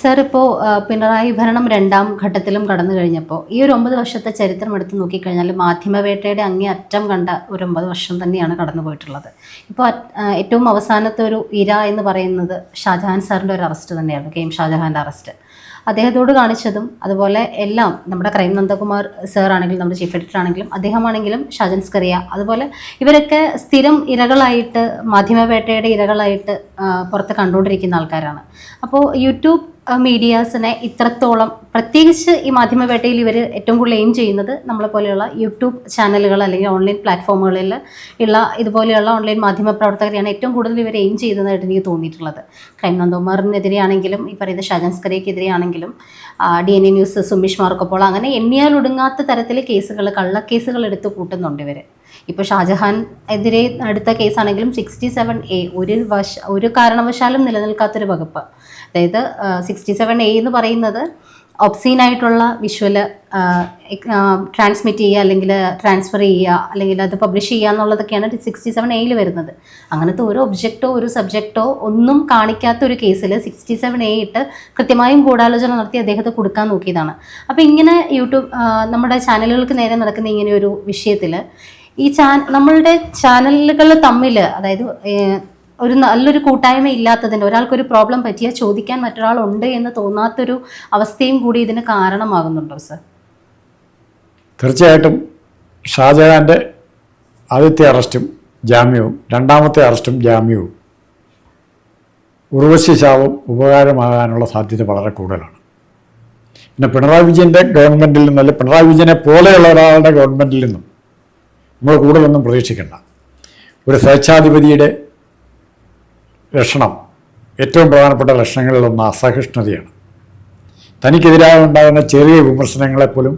Sir ഇപ്പോൾ പിണറായി ഭരണം രണ്ടാം ഘട്ടത്തിലും കടന്നു കഴിഞ്ഞപ്പോൾ ഈ ഒരു ഒമ്പത് വർഷത്തെ ചരിത്രം എടുത്ത് നോക്കിക്കഴിഞ്ഞാൽ മാധ്യമവേട്ടയുടെ അങ്ങേ അറ്റം കണ്ട ഒരു ഒമ്പത് വർഷം തന്നെയാണ് കടന്നു പോയിട്ടുള്ളത്. ഇപ്പോൾ ഏറ്റവും അവസാനത്തെ ഒരു ഇര എന്ന് പറയുന്നത് ഷാജഹാൻ സാറിന്റെ ഒരു അറസ്റ്റ് തന്നെയായിരുന്നു കെ എം ഷാജഹാന്റെ അറസ്റ്റ്. അദ്ദേഹത്തോട് കാണിച്ചതും അതുപോലെ എല്ലാം നമ്മുടെ ക്രൈം നന്ദകുമാർ സാർ ആണെങ്കിലും നമ്മുടെ ചീഫ് എഡിറ്റർ ആണെങ്കിലും അദ്ദേഹമാണെങ്കിലും ഷാജൻ സ്കറിയ അതുപോലെ ഇവരൊക്കെ സ്ഥിരം ഇരകളായിട്ട് മാധ്യമവേട്ടയുടെ ഇരകളായിട്ട് പുറത്ത് കണ്ടുകൊണ്ടിരിക്കുന്ന ആൾക്കാരാണ്. അപ്പോൾ യൂട്യൂബ് മീഡിയാസിനെ ഇത്രത്തോളം പ്രത്യേകിച്ച് ഈ മാധ്യമവേട്ടയിൽ ഇവർ ഏറ്റവും കൂടുതൽ എയിം ചെയ്യുന്നത് നമ്മളെ പോലെയുള്ള യൂട്യൂബ് ചാനലുകൾ അല്ലെങ്കിൽ ഓൺലൈൻ പ്ലാറ്റ്ഫോമുകളിൽ ഉള്ള ഇതുപോലെയുള്ള ഓൺലൈൻ മാധ്യമ പ്രവർത്തകരെയാണ് ഏറ്റവും കൂടുതൽ ഇവർ എയിം ചെയ്യുന്നതായിട്ട് എനിക്ക് തോന്നിയിട്ടുള്ളത്. ക്രൈം നന്ദകുമാറിനെതിരെയാണെങ്കിലും ഈ പറയുന്ന ഷജൻസ്കരയ്ക്കെതിരെയാണെങ്കിലും D N A news Sumeesh മാർക്കപ്പോൾ അങ്ങനെ എണ്ണിയാൽ ഒടുങ്ങാത്ത തരത്തിൽ കേസുകൾ കള്ളക്കേസുകൾ എടുത്ത് കൂട്ടുന്നുണ്ട് ഇവർ ഇപ്പോൾ ഷാജഹാൻ എതിരെ എടുത്ത കേസാണെങ്കിലും സിക്സ്റ്റി സെവൻ എ ഒരു വശ ഒരു കാരണവശാലും നിലനിൽക്കാത്തൊരു വകുപ്പ്. അതായത് സിക്സ്റ്റി സെവൻ എ എന്ന് പറയുന്നത് ഒബ്സീനായിട്ടുള്ള വിഷ്വൽ ട്രാൻസ്മിറ്റ് ചെയ്യുക അല്ലെങ്കിൽ ട്രാൻസ്ഫർ ചെയ്യുക അല്ലെങ്കിൽ അത് പബ്ലിഷ് ചെയ്യുക എന്നുള്ളതൊക്കെയാണ് സിക്സ്റ്റി സെവൻ എയിൽ വരുന്നത്. അങ്ങനത്തെ ഒരു ഒബ്ജക്റ്റോ ഒരു സബ്ജക്റ്റോ ഒന്നും കാണിക്കാത്ത ഒരു കേസിൽ സിക്സ്റ്റി സെവൻ എ ഇട്ട് കൃത്യമായും ഗൂഢാലോചന നടത്തി അദ്ദേഹത്തെ കൊടുക്കാൻ നോക്കിയതാണ്. അപ്പോൾ ഇങ്ങനെ യൂട്യൂബ് നമ്മുടെ ചാനലുകൾക്ക് നേരെ നടക്കുന്ന ഇങ്ങനെ ഒരു വിഷയത്തിൽ ഈ ചാ നമ്മളുടെ ചാനലുകൾ തമ്മിൽ അതായത് ഒരു നല്ലൊരു കൂട്ടായ്മ ഇല്ലാത്തതിന്റെ ഒരാൾക്കൊരു പ്രോബ്ലം പറ്റിയാൽ ചോദിക്കാൻ മറ്റൊരാളുണ്ട് എന്ന് തോന്നാത്തൊരു അവസ്ഥയും കൂടി ഇതിന് കാരണമാകുന്നുണ്ടോ സർ തീർച്ചയായിട്ടും ഷാജഹാന്റെ ആദ്യത്തെ അറസ്റ്റും ജാമ്യവും രണ്ടാമത്തെ അറസ്റ്റും ജാമ്യവും ഉർവശി ശാപം ഉപകാരമാകാനുള്ള സാധ്യത വളരെ കൂടുതലാണ്. പിന്നെ പിണറായി വിജയന്റെ ഗവൺമെന്റിൽ നിന്നും അല്ലെങ്കിൽ പിണറായി വിജയനെ പോലെയുള്ള ഒരാളുടെ ഗവൺമെന്റിൽ നിന്നും നമ്മൾ കൂടുതലൊന്നും പ്രതീക്ഷിക്കേണ്ട. ഒരു സ്വേച്ഛാധിപതിയുടെ ലക്ഷണം. ഏറ്റവും പ്രധാനപ്പെട്ട ലക്ഷണങ്ങളിലൊന്ന് അസഹിഷ്ണുതയാണ്. തനിക്കെതിരായി ഉണ്ടാകുന്ന ചെറിയ വിമർശനങ്ങളെപ്പോലും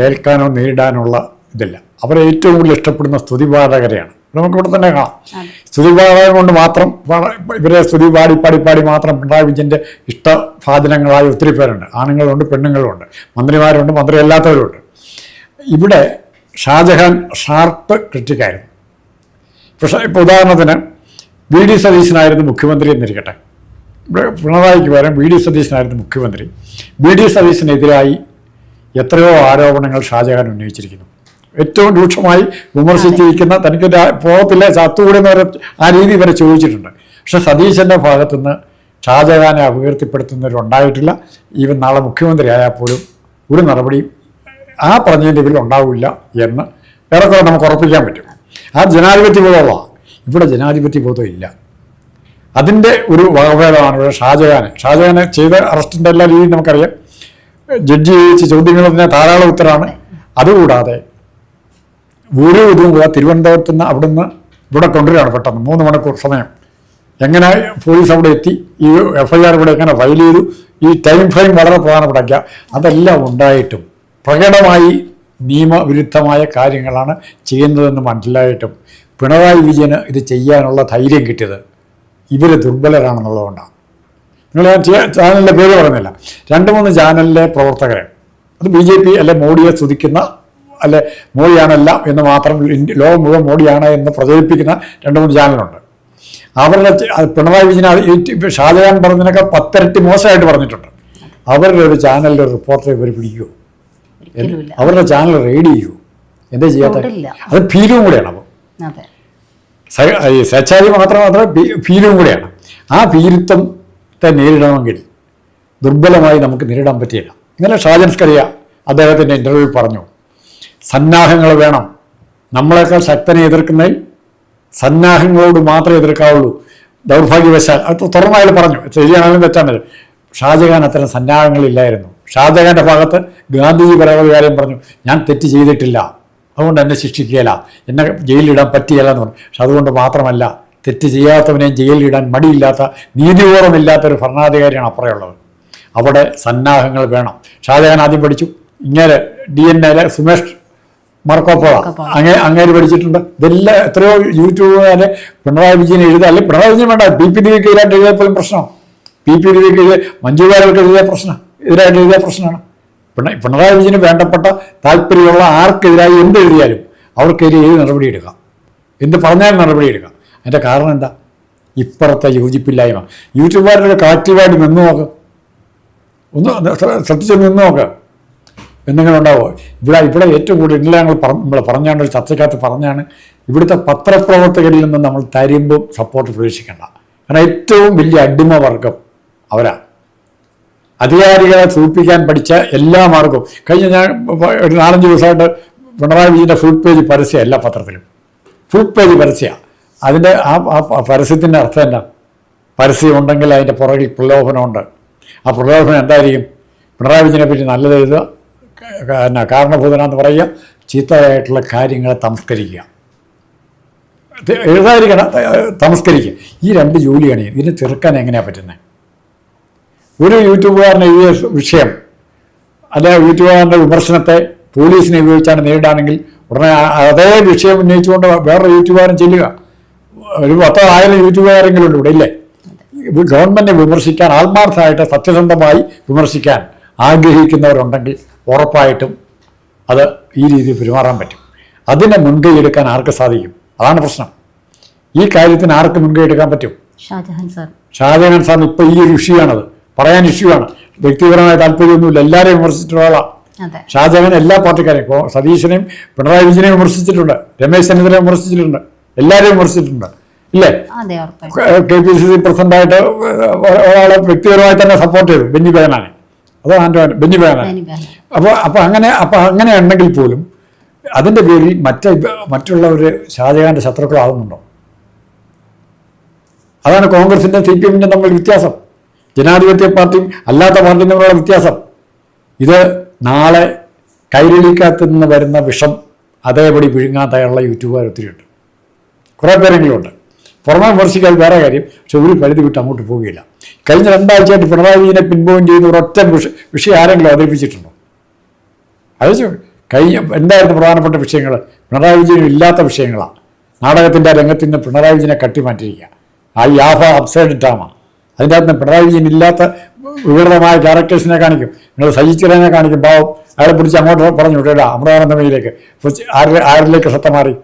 കേൾക്കാനോ നേരിടാനുള്ള ഇതില്ല. അവരെ ഏറ്റവും കൂടുതൽ ഇഷ്ടപ്പെടുന്ന സ്തുതിപാഠകരെയാണ്. നമുക്കിവിടെ തന്നെ കാണാം. സ്തുതിപാഠകം കൊണ്ട് മാത്രം ഇവരെ സ്തുതി പാടി പാടി പാടി മാത്രം പിണറായി വിജയന്റെ ഇഷ്ടഭാജനങ്ങളായ ഒത്തിരി പേരുണ്ട്. ആണുങ്ങളുണ്ട് പെണ്ണുങ്ങളുണ്ട് മന്ത്രിമാരുണ്ട് മന്ത്രി അല്ലാത്തവരുണ്ട് ഇവിടെ ഷാജഹാൻ ഷാർപ്പ് ക്രിറ്റിക്കായിരുന്നു. പക്ഷേ ഇപ്പോൾ ഉദാഹരണത്തിന് വി ഡി സതീശനായിരുന്നു മുഖ്യമന്ത്രി എന്നിരിക്കട്ടെ. പിണറായിക്ക് പകരം വി ഡി സതീശനായിരുന്നു മുഖ്യമന്ത്രി. വി ഡി സതീശനെതിരായി എത്രയോ ആരോപണങ്ങൾ ഷാജഹാൻ ഉന്നയിച്ചിരിക്കുന്നു. ഏറ്റവും രൂക്ഷമായി വിമർശിച്ചിരിക്കുന്ന തനിക്ക് പോകത്തില്ല ചത്തുകൂടി എന്ന് വരെ ആ രീതി വരെ ചോദിച്ചിട്ടുണ്ട്. പക്ഷെ സതീശന്റെ ഭാഗത്തുനിന്ന് ഷാജഹാനെ അപകീർത്തിപ്പെടുത്തുന്നവരുണ്ടായിട്ടില്ല ഈവൻ നാളെ മുഖ്യമന്ത്രി ആയാൽ പോലും ഒരു നടപടിയും ആ പറഞ്ഞതിന്റെ ഇതിൽ ഉണ്ടാവില്ല എന്ന് ഏറെക്കുറെ നമുക്ക് ഉറപ്പിക്കാൻ പറ്റും. ആ ജനാധിപത്യ ബോധമുള്ളതാണ് ഇവിടെ ജനാധിപത്യ ബോധം ഇല്ല. അതിന്റെ ഒരു വകഭേദമാണ് ഇവിടെ ഷാജഹാൻ ഷാജഹാനെ ചെയ്ത അറസ്റ്റിന്റെ എല്ലാ രീതിയും നമുക്കറിയാം. ജഡ്ജി ചോദിച്ച ചോദ്യങ്ങളതിന് ധാരാളം ഉത്തരമാണ്. അതുകൂടാതെ ഒരു ഇതും കൂടെ തിരുവനന്തപുരത്ത് നിന്ന് അവിടുന്ന് ഇവിടെ കൊണ്ടുവരികയാണ് പെട്ടെന്ന്. മൂന്ന് മണിക്കൂർ സമയം. എങ്ങനെ പോലീസ് അവിടെ എത്തി? ഈ എഫ്ഐആർ ഇവിടെ എങ്ങനെ ഫയൽ ചെയ്തു? ഈ ടൈം ഫ്രെയിം വളരെ പ്രധാനപ്പെട്ട അതെല്ലാം ഉണ്ടായിട്ടും പ്രകടമായി നിയമവിരുദ്ധമായ കാര്യങ്ങളാണ് ചെയ്യുന്നതെന്ന് മനസ്സിലായിട്ടും പിണറായി വിജയന് ഇത് ചെയ്യാനുള്ള ധൈര്യം കിട്ടിയത് ഇവർ ദുർബലരാണെന്നുള്ളതുകൊണ്ടാണ്. നിങ്ങൾ ഞാൻ ചാനലിന്റെ പേര് പറഞ്ഞില്ല. രണ്ട് മൂന്ന് ചാനലിലെ പ്രവർത്തകരെ. അത് ബി ജെ പി അല്ലെ മോഡിയെ സ്തുതിക്കുന്ന അല്ലെ മോഡിയാണല്ല എന്ന് മാത്രം ലോകം മുഴുവൻ മോഡിയാണ് എന്ന് പ്രചരിപ്പിക്കുന്ന രണ്ട് മൂന്ന് ചാനലുണ്ട്. അവരുടെ പിണറായി വിജയൻ ഷാജഹാൻ പറഞ്ഞതിനൊക്കെ പത്തിരട്ടി മോശമായിട്ട് പറഞ്ഞിട്ടുണ്ട്. അവരുടെ ഒരു ചാനലിലെ റിപ്പോർട്ടറെ ഇവർ പിടിക്കുമോ അവരുടെ ചാനൽ റെയ്ഡ് ചെയ്യുമോ എന്താ ചെയ്യാത്ത അത് ഭീരുവും കൂടെയാണ്. അപ്പോൾ അതെ. സ- ഈ സ്വേച്ഛാധി മാത്രം മാത്രമേ ഭീ- ഭീരുവും കൂടെയാണ്. ആ ഭീരുത്വത്തെ നേരിടണമെങ്കിൽ ദുർബലമായി നമുക്ക് നേരിടാൻ പറ്റിയില്ല ഇന്നലെ ഷാജൻസ്കറിയ അദ്ദേഹത്തിന്റെ ഇന്റർവ്യൂ പറഞ്ഞു സന്നാഹങ്ങൾ വേണം. നമ്മളെക്കാൾ ശക്തനെ എതിർക്കുന്നതിൽ സന്നാഹങ്ങളോട് മാത്രമേ എതിർക്കാവുള്ളൂ. ദൗർഭാഗ്യവശാൽ. അത് തുറന്ന് പറഞ്ഞു ശരിയാണെങ്കിലും തെറ്റാണ്. ഷാജഹാൻ അത്തരം സന്നാഹങ്ങളില്ലായിരുന്നു. ഷാജഹാന്റെ ഭാഗത്ത് ഗാന്ധിജി കാര്യം പറഞ്ഞു ഞാൻ തെറ്റ് ചെയ്തിട്ടില്ല. അതുകൊണ്ട് എന്നെ ശിക്ഷിക്കുകയില്ല. എന്നെ ജയിലിലിടാൻ പറ്റുകയില്ല എന്ന് പറഞ്ഞു. പക്ഷെ അതുകൊണ്ട് മാത്രമല്ല തെറ്റ് ചെയ്യാത്തവനെ ജയിലിലിടാൻ മടിയില്ലാത്ത നീതിപൂർവമില്ലാത്തൊരു ഭരണാധികാരിയാണ് അപ്പുറമുള്ളത് അവിടെ സന്നാഹങ്ങൾ വേണം. ഷാജഹാൻ ആദ്യം പഠിച്ചു. ഇങ്ങനെ ഡി എൻ എയിലെ സുമേഷ് മർക്കോപ്പോള. അങ്ങനെ അങ്ങേര് പഠിച്ചിട്ടുണ്ട്. ഇതെല്ലാം എത്രയോ യൂട്യൂബുകാരെ പിണറായി വിജയൻ എഴുതുക അല്ലെങ്കിൽ പിണറായി വിജയൻ വേണ്ട പി പി ദേവിക്ക് എതിരായിട്ട് എഴുതിയപ്പോഴും പ്രശ്നം പി പി ദേവിക്ക് എഴുതിയ മഞ്ജുവാരർക്ക് എഴുതിയ പ്രശ്നം എതിരായിട്ട് എഴുതിയ പ്രശ്നമാണ്. പിണ പിണറായി വിജയന് വേണ്ടപ്പെട്ട താല്പര്യമുള്ള ആർക്കെതിരായി എന്ത് എഴുതിയാലും അവർക്കെതിരെ ഏത് നടപടിയെടുക്കാം? എന്ത് പറഞ്ഞാലും നടപടിയെടുക്കാം. അതിന്റെ കാരണം എന്താ? ഇപ്പുറത്തെ യോജിപ്പില്ലായ്മ. യൂട്യൂബുകാരുടെ കാറ്റുമായിട്ട് നിന്ന് നോക്ക്. ഒന്ന് ഒന്ന് ശ്ര- ശ്രദ്ധിച്ച് നിന്ന് നോക്ക്. എന്തെങ്കിലും ഉണ്ടാവുമോ ഇവിടെ ഇവിടെ ഏറ്റവും കൂടുതൽ ഇന്നലെ ഞങ്ങൾ നമ്മൾ പറഞ്ഞാണ് ഒരു ചർച്ചയ്ക്കകത്ത് പറഞ്ഞാണ് ഇവിടുത്തെ പത്രപ്രവർത്തകരിൽ നിന്ന് നമ്മൾ തരുമ്പും സപ്പോർട്ട് പ്രതീക്ഷിക്കേണ്ട. കാരണം ഏറ്റവും വലിയ അടിമ വർഗം അവരാ. അധികാരികളെ സൂചിപ്പിക്കാൻ പഠിച്ച എല്ലാ മാർഗവും. കഴിഞ്ഞ ഞാൻ ഒരു നാലഞ്ച് ദിവസമായിട്ട് പിണറായി വിജയന്റെ ഫുൾ പേജ് പരസ്യ എല്ലാ പത്രത്തിലും. ഫുൾ പേജ് പരസ്യ. അതിന്റെ ആ ആ പരസ്യത്തിന്റെ അർത്ഥം എന്താ? പരസ്യം ഉണ്ടെങ്കിൽ അതിന്റെ പുറകിൽ പ്രലോഭനമുണ്ട്. ആ പ്രലോഭനം എന്തായിരിക്കും? പിണറായി വിജയനെ പറ്റി നല്ലത് എഴുതുക. എന്നാ കാരണഭൂതനാന്ന് പറയുക. ചീത്തയായിട്ടുള്ള കാര്യങ്ങളെ തമസ്കരിക്കുക. എഴുതാതിരിക്കണം തമസ്കരിക്കുക. ഈ രണ്ട് ജോലിയാണ് ഇതിനെ ചെറുക്കാൻ എങ്ങനെയാണ് പറ്റുന്നത് ഒരു യൂട്യൂബുകാരൻ എഴുതിയ വിഷയം അല്ലെ യൂട്യൂബുകാരന്റെ വിമർശനത്തെ പോലീസിനെ ഉപയോഗിച്ചാണ് നേരിടാണെങ്കിൽ ഉടനെ അതേ വിഷയം ഉന്നയിച്ചുകൊണ്ട് വേറൊരു യൂട്യൂബുകാരൻ ചെല്ലുക. ഒരു പത്തോ ആയിരം യൂട്യൂബുകാരെങ്കിലും ഉണ്ട് ഇവിടെ ഇല്ലേ? ഇത് ഗവൺമെന്റിനെ വിമർശിക്കാൻ ആത്മാർത്ഥമായിട്ട് സത്യസന്ധമായി വിമർശിക്കാൻ ആഗ്രഹിക്കുന്നവരുണ്ടെങ്കിൽ ഉറപ്പായിട്ടും അത് ഈ രീതിയിൽ പെരുമാറാൻ പറ്റും. അതിനെ മുൻകൈ എടുക്കാൻ ആർക്ക് സാധിക്കും? അതാണ് പ്രശ്നം. ഈ കാര്യത്തിന് ആർക്ക് മുൻകൈ എടുക്കാൻ പറ്റും? ഷാജഹാൻ സാർ. ഷാജഹാൻ സാറിന് ഇപ്പോൾ ഈ ഒരു ഇഷ്യൂ ആണത് പറയാൻ ഇഷ്യൂ ആണ്. വ്യക്തിപരമായ താല്പര്യമൊന്നുമില്ല. എല്ലാവരെയും വിമർശിച്ചിട്ടുള്ള ആളാണ് ഷാജഹാൻ എല്ലാ പാർട്ടിക്കാരെയും ഇപ്പോൾ സതീശനെയും പിണറായി വിജയനെയും വിമർശിച്ചിട്ടുണ്ട്. രമേശ് ചെന്നിത്തലയെ വിമർശിച്ചിട്ടുണ്ട്. എല്ലാവരെയും വിമർശിച്ചിട്ടുണ്ട്. ഇല്ലേ? കെ പി സി സി പ്രസിഡന്റായിട്ട് ഒരാളെ വ്യക്തിപരമായി തന്നെ സപ്പോർട്ട് ചെയ്തു. ബെന്നി ബേനാണ് അതോ ആൻഡോ ബെന്നി ബേനാണ് ബെന്നി. അപ്പോൾ അപ്പോൾ അങ്ങനെ അപ്പോൾ അങ്ങനെ ഉണ്ടെങ്കിൽ പോലും അതിന്റെ പേരിൽ മറ്റ് മറ്റുള്ളവർ ഷാജഹാന്റെ ശത്രുക്കളാവുന്നുണ്ടോ അതാണ് കോൺഗ്രസിന്റെ സി പി എമ്മിന്റെ തമ്മിൽ വ്യത്യാസം. ജനാധിപത്യ പാർട്ടിയും അല്ലാത്ത പാർട്ടിയും തമ്മിലുള്ള വ്യത്യാസം. ഇത് നാളെ കൈരളിക്കകത്ത് നിന്ന് വരുന്ന വിഷം അതേപടി വിഴുങ്ങാൻ തയ്യാറുള്ള യൂട്യൂബുകാർ ഒത്തിരിയുണ്ട് കുറേ പേരെങ്കിലും ഉണ്ട് പുറമെ വിമർശിക്കാൻ വേറെ കാര്യം പക്ഷെ ഒരു പരിധി വിട്ട് അങ്ങോട്ട് പോവുകയില്ല. കഴിഞ്ഞ രണ്ടാഴ്ചയായിട്ട് പിണറായി വിജയനെ പിൻപോയിന്റ് ചെയ്യുന്ന ഒരൊറ്റ വിഷ വിഷയം ആരെങ്കിലും അവതരിപ്പിച്ചിട്ടുണ്ടോ? അയച്ചു കഴിഞ്ഞ എന്തായിരുന്നു പ്രധാനപ്പെട്ട വിഷയങ്ങൾ പിണറായി വിജയൻ ഇല്ലാത്ത വിഷയങ്ങളാണ് നാടകത്തിന്റെ രംഗത്ത് നിന്ന് പിണറായി വിജയനെ കട്ടിമാറ്റിയിരിക്കുക ആ യാഫ അപ്സൈഡ് ഡ്രാമ അതിന്റെ അകത്ത് പിണറായി വിജയൻ ഇല്ലാത്ത വികൃതമായ ക്യാരക്ടേഴ്സിനെ കാണിക്കും. നിങ്ങൾ സജിച്ചിരനെ കാണിക്കും പാവം. അയാളെ പിടിച്ച് അങ്ങോട്ട് പറഞ്ഞു കേട്ടോ അമൃതാനന്ദമയിലേക്ക്. ആരിലെ ആരിലേക്ക് സത്ത മാറി?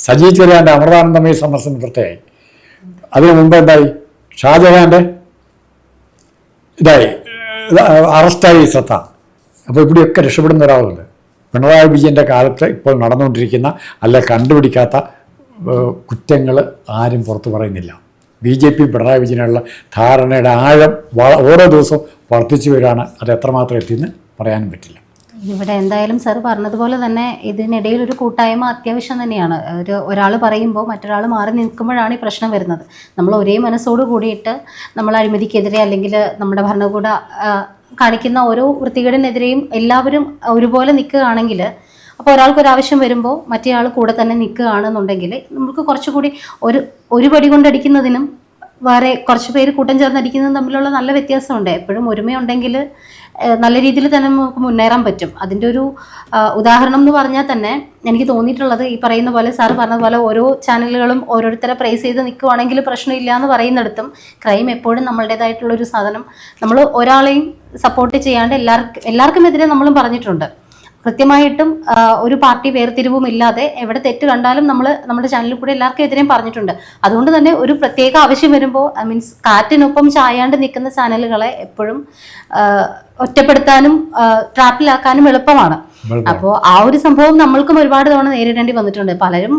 സജി ചെറിയാന്റെ അമൃതാനന്ദമയ സന്ദർശനം പ്രത്യേകമായി അതിനു മുമ്പ് എന്തായി? ഷാജഹാന്റെ ഇതായി. ഇത് അറസ്റ്റായി സത്ത. അപ്പോൾ ഇവിടെയൊക്കെ രക്ഷപ്പെടുന്ന ഒരാളുണ്ട്. പിണറായി വിജയന്റെ കാലത്ത് ഇപ്പോൾ നടന്നുകൊണ്ടിരിക്കുന്ന അല്ല കണ്ടുപിടിക്കാത്ത കുറ്റങ്ങൾ ആരും പുറത്തു പറയുന്നില്ല. ബി ജെ പി പിണറായി വിജയനുള്ള ധാരണയുടെ ആഴം ഓരോ ദിവസവും വർദ്ധിച്ചു വരികയാണ്. അത് എത്രമാത്രം എത്തിയെന്ന് പറയാനും പറ്റില്ല. ഇവിടെ എന്തായാലും സാർ പറഞ്ഞതുപോലെ തന്നെ ഇതിനിടയിൽ ഒരു കൂട്ടായ്മ അത്യാവശ്യം തന്നെയാണ്. ഒരു ഒരാൾ പറയുമ്പോൾ മറ്റൊരാൾ മാറി നിൽക്കുമ്പോഴാണ് ഈ പ്രശ്നം വരുന്നത്. നമ്മൾ ഒരേ മനസ്സോട് കൂടിയിട്ട് നമ്മൾ അഴിമതിക്കെതിരെ അല്ലെങ്കിൽ നമ്മുടെ ഭരണകൂട കാണിക്കുന്ന ഓരോ വൃത്തികേടിനെതിരെയും എല്ലാവരും ഒരുപോലെ നിൽക്കുകയാണെങ്കിൽ അപ്പോൾ ഒരാൾക്ക് ഒരു ആവശ്യം വരുമ്പോൾ മറ്റേ ആൾ കൂടെ തന്നെ നിൽക്കുകയാണെന്നുണ്ടെങ്കിൽ നമുക്ക് കുറച്ചുകൂടി ഒരു ഒരു പടി കൊണ്ടടിക്കുന്നതിനും വേറെ കുറച്ച് പേര് കൂട്ടം ചേർന്നടിക്കുന്നതും തമ്മിലുള്ള നല്ല വ്യത്യാസമുണ്ട്. എപ്പോഴും ഒരുമയുണ്ടെങ്കിൽ നല്ല രീതിയിൽ തന്നെ നമുക്ക് മുന്നേറാൻ പറ്റും. അതിന്റെ ഒരു ഉദാഹരണം എന്ന് പറഞ്ഞാൽ തന്നെ എനിക്ക് തോന്നിയിട്ടുള്ളത് ഈ പറയുന്ന പോലെ സാറ് പറഞ്ഞതുപോലെ ഓരോ ചാനലുകളും ഓരോരുത്തരെ പ്രൈസ് ചെയ്ത് നിൽക്കുവാണെങ്കിൽ പ്രശ്നമില്ല എന്ന് പറയുന്നിടത്തും ക്രൈം എപ്പോഴും നമ്മളുടേതായിട്ടുള്ള ഒരു സാധനം. നമ്മൾ ഒരാളെയും സപ്പോർട്ട് ചെയ്യാണ്ട് എല്ലാവർക്കും എല്ലാവർക്കും എതിരെ നമ്മളും പറഞ്ഞിട്ടുണ്ട്. കൃത്യമായിട്ടും ഒരു പാർട്ടി വേർതിരിവും ഇല്ലാതെ എവിടെ തെറ്റ് കണ്ടാലും നമ്മൾ നമ്മുടെ ചാനലിൽ കൂടെ എല്ലാവർക്കും എതിരെയും പറഞ്ഞിട്ടുണ്ട് അതുകൊണ്ട് തന്നെ ഒരു പ്രത്യേക ആവശ്യം വരുമ്പോൾ ഐ മീൻസ് കാറ്റിനൊപ്പം ചായാണ്ട് നിൽക്കുന്ന ചാനലുകളെ എപ്പോഴും ഒറ്റപ്പെടുത്താനും ട്രാപ്പിലാക്കാനും എളുപ്പമാണ്. അപ്പോൾ ആ ഒരു സംഭവം നമ്മൾക്കും ഒരുപാട് തവണ നേരിടേണ്ടി വന്നിട്ടുണ്ട്. പലരും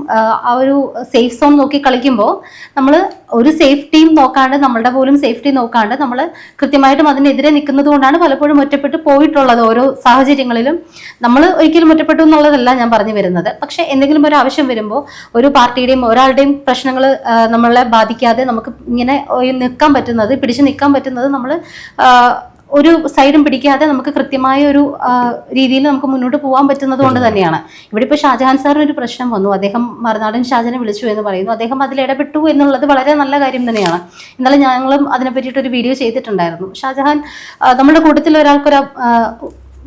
ആ ഒരു സേഫ് സോൺ നോക്കി കളിക്കുമ്പോൾ നമ്മൾ ഒരു സേഫ്റ്റിയും നോക്കാണ്ട് നമ്മളുടെ പോലും സേഫ്റ്റി നോക്കാണ്ട് നമ്മൾ കൃത്യമായിട്ടും അതിനെതിരെ നിൽക്കുന്നത് കൊണ്ടാണ് പലപ്പോഴും ഒറ്റപ്പെട്ട് പോയിട്ടുള്ളത് ഓരോ സാഹചര്യങ്ങളിലും. നമ്മൾ ഒരിക്കലും ഒറ്റപ്പെട്ടു എന്നുള്ളതല്ല ഞാൻ പറഞ്ഞു വരുന്നത്. പക്ഷെ എന്തെങ്കിലും ഒരു ആവശ്യം വരുമ്പോൾ ഒരു പാർട്ടിയുടെയും ഒരാളുടെയും പ്രശ്നങ്ങൾ നമ്മളെ ബാധിക്കാതെ നമുക്ക് ഇങ്ങനെ നിൽക്കാൻ പറ്റുന്നത് പിടിച്ചു നിൽക്കാൻ പറ്റുന്നത് നമ്മൾ ഒരു സൈഡും പിടിക്കാതെ നമുക്ക് കൃത്യമായ ഒരു രീതിയിൽ നമുക്ക് മുന്നോട്ട് പോകാൻ പറ്റുന്നത് കൊണ്ട് തന്നെയാണ്. ഇവിടെ ഇപ്പോൾ ഷാജഹാൻ സാറിന് ഒരു പ്രശ്നം വന്നു. അദ്ദേഹം മറുനാടൻ ഷാജനെ വിളിച്ചു എന്ന് പറയുന്നു. അദ്ദേഹം അതിൽ ഇടപെട്ടു എന്നുള്ളത് വളരെ നല്ല കാര്യം തന്നെയാണ്. ഇന്നലെ ഞങ്ങളും അതിനെ പറ്റിയിട്ട് ഒരു വീഡിയോ ചെയ്തിട്ടുണ്ടായിരുന്നു. ഷാജഹാൻ നമ്മുടെ കൂട്ടത്തിൽ ഒരാൾക്കൊരു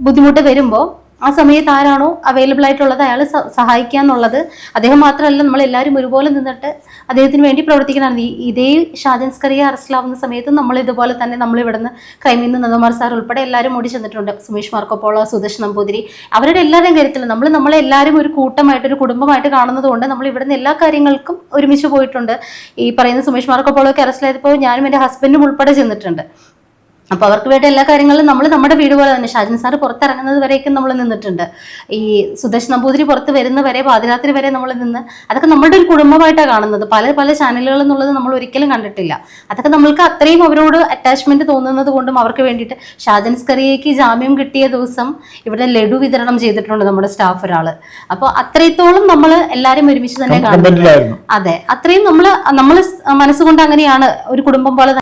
ബുദ്ധിമുട്ട് വരുമ്പോൾ ആ സമയത്ത് ആരാണോ അവൈലബിൾ ആയിട്ടുള്ളത് അയാൾ സഹായിക്കുക എന്നുള്ളത് അദ്ദേഹം മാത്രമല്ല നമ്മൾ എല്ലാവരും ഒരുപോലെ നിന്നിട്ട് അദ്ദേഹത്തിന് വേണ്ടി പ്രവർത്തിക്കണമെന്ന് ഈ ഇതേ ഷാജൻ സ്കറിയ അറസ്റ്റിലാവുന്ന സമയത്ത് നമ്മൾ ഇതുപോലെ തന്നെ നമ്മൾ ഇവിടുന്ന് ക്രൈമിൽ നിന്ന് നന്ദകുമാർ സാർ ഉൾപ്പെടെ എല്ലാവരും ഓടി ചെന്നിട്ടുണ്ട്. സുമേഷ് മാർക്കോപ്പോള സുദർശ് നമ്പൂതിരി. അവരുടെ എല്ലാവരുടെയും കാര്യത്തിൽ നമ്മൾ നമ്മളെല്ലാവരും ഒരു കൂട്ടമായിട്ട് ഒരു കുടുംബമായിട്ട് കാണുന്നതുകൊണ്ട് നമ്മൾ ഇവിടുന്ന് എല്ലാ കാര്യങ്ങൾക്കും ഒരുമിച്ച് പോയിട്ടുണ്ട്. ഈ പറയുന്ന സുമേഷ് മാർക്കോപ്പോളൊക്കെ അറസ്റ്റിലായപ്പോൾ ഞാനും എന്റെ ഹസ്ബൻഡും ഉൾപ്പെടെ ചെന്നിട്ടുണ്ട്. അപ്പോൾ അവർക്ക് വേണ്ട എല്ലാ കാര്യങ്ങളും നമ്മൾ നമ്മുടെ വീട് പോലെ തന്നെ. ഷാജൻ സാർ പുറത്തിറങ്ങുന്നത് വരെയൊക്കെ നമ്മൾ നിന്നിട്ടുണ്ട്. ഈ സുദർശ് നമ്പൂതിരി പുറത്ത് വരുന്ന വരെ പാതിരാത്രി വരെ നമ്മൾ നിന്ന് അതൊക്കെ നമ്മുടെ ഒരു കുടുംബമായിട്ടാണ് കാണുന്നത്. പല പല ചാനലുകൾ എന്നുള്ളത് നമ്മൾ ഒരിക്കലും കണ്ടിട്ടില്ല. അതൊക്കെ നമ്മൾക്ക് അത്രയും അവരോട് അറ്റാച്ച്മെന്റ് തോന്നുന്നത് കൊണ്ടും അവർക്ക് വേണ്ടിയിട്ട് ഷാജൻ സ്കറിയയ്ക്ക് ജാമ്യം കിട്ടിയ ദിവസം ഇവിടെ ലഡു വിതരണം ചെയ്തിട്ടുണ്ട് നമ്മുടെ സ്റ്റാഫ് ഒരാൾ അപ്പോൾ അത്രത്തോളം നമ്മൾ എല്ലാവരും ഒരുമിച്ച് തന്നെ കാണുന്നത്. അതെ അത്രയും നമ്മൾ നമ്മൾ മനസ്സുകൊണ്ട് അങ്ങനെയാണ് ഒരു കുടുംബം പോലെ